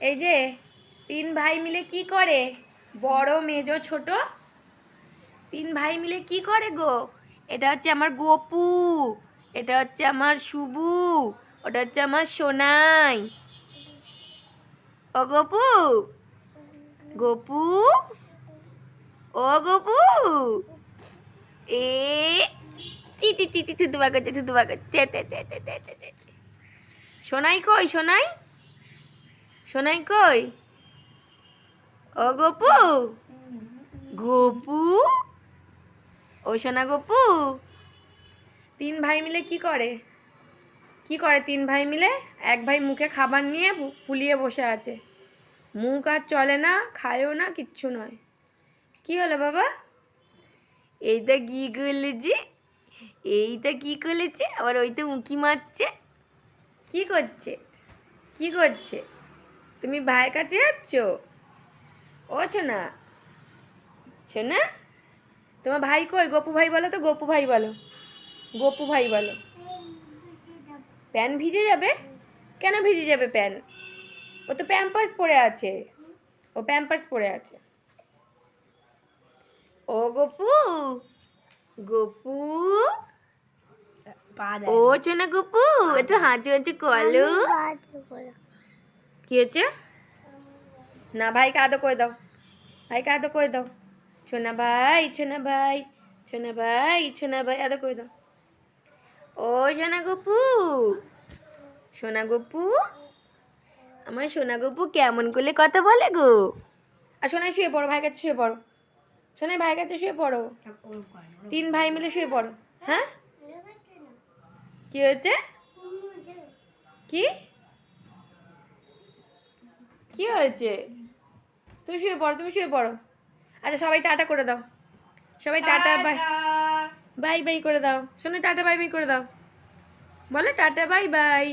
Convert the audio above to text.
এই যে, তিন ভাই মিলে কি করে? বড়, মেজো, ছোট? তিন ভাই মিলে কি করে গো? এটা হচ্ছে আমার গোপু, এটা হচ্ছে আমার শুভু ওটা হচ্ছে আমার সোনাই। ও গোপু? গোপু? ও গোপু? এ, চি চি চি চি থুতুবা করছে থুতুবা করছে তে তে তে তে তে তে তে। সোনাই কই, সোনাই? সোনাই কই? ও গোপু? গোপু? ও সোনা গোপু? তিন ভাই মিলে কি করে? কি করে তিন ভাই মিলে? এক ভাই মুখে খাবার নিয়ে ফুলিয়ে বসে আছে। মুখ আর চলে না, খায়ও না, কিচ্ছু নয়। কি হলো বাবা? এইটা কি করেছে এইটা কি করেছে? আবার ওইটা উঁকি মারছে। কি করছে? কি করছে? তুমি ভাইয়ের কাছে যাচ্ছ? ও না না তোমার ভাই কই? গপু ভাই বলো তো গপু ভাই বলো। গপু ভাই বলো। প্যান ভিজে যাবে? কেন ভিজে যাবে প্যান? ও তো প্যাম্পার্স পরে আছে। ও প্যাম্পার্স পরে আছে। ও গপু? গপু? ও চেনা গপু একটু হাঁচি হাঁচি কলো। কি হচ্ছে? না ভাইকে আদো করে দাও। ভাইকে আদো করে দাও। ছোনা ভাই ছোনা ভাই ছোনা ভাই ছোনা ভাই আদো করে দাও। ও সোনা গপু সোনা গপু, আমার সোনা গপু কেমন করলে কথা বলে গো? আর সোনাই শুয়ে পড়ো ভাই কাছে শুয়ে পড়ো। সোনাই ভাই কাছে শুয়ে পড়ো। তিন ভাই মিলে শুয়ে পড়ো। হ্যাঁ? কি হয়েছে? কি? হয়েছে। তুমি শুয়ে পড়ো তুমি শুয়ে পড়ো। আচ্ছা সবাই টাটা করে দাও। সবাই টাটা বাই। বাই বাই করে দাও। শোনো টাটা বাই বাই করে দাও। বলো টাটা বাই বাই।